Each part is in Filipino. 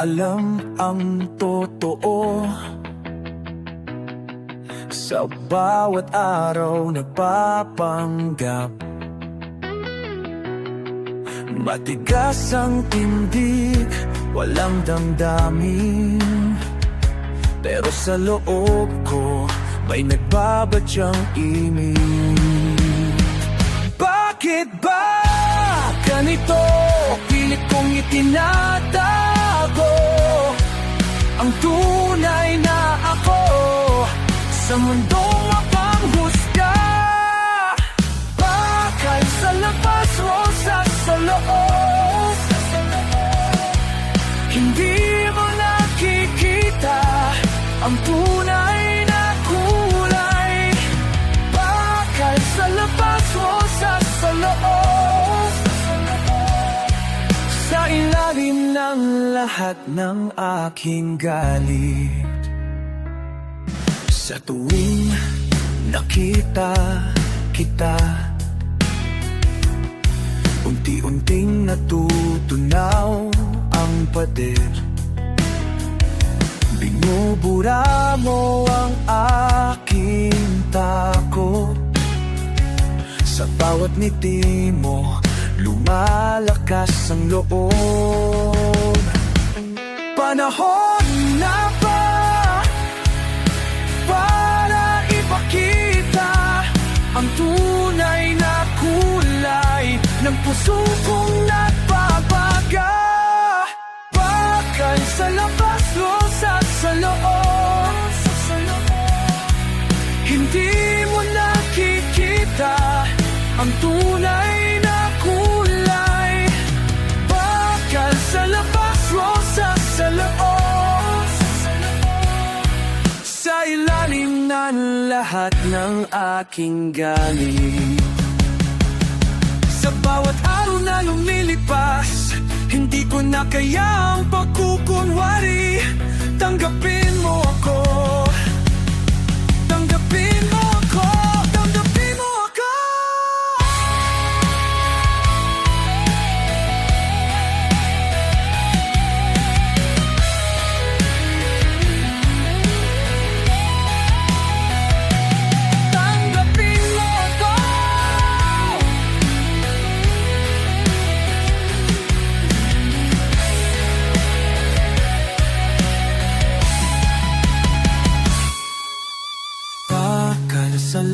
alam ang totoo. Sa bawat araw nagpapanggap Matigas ang tindig, walang damdamin. Pero sa loob ko, may nagbabadyang imig Bakit ba ganito? Pilit kong itinatago Ang tunay na ako Sa mundong mapanghusga Bakal sa labas, rosas sa loob. Hindi mo nakikita Ang tunay ng lahat ng aking galit. Sa tuwing nakita kita Unti-unting natutunaw ang pader. Binubura mo ang aking takot. Sa bawat ngiti mo Lumalakas ang loob Panahon na ba Para ipakita Ang tunay na kulay Ng puso kong nagbabaga? Bakal sa labas, rosas sa loob. Hindi mo nakikita Ang tunay ng lahat ng aking galing Sa bawat araw na lumilipas Hindi ko na kayang pagkukunwari. Tanggapin mo ako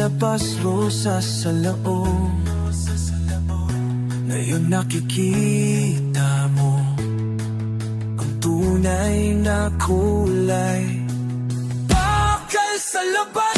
labas, rosas sa loob. Ngayon nakikita mo Ang tunay na kulay. Bakal sa labas,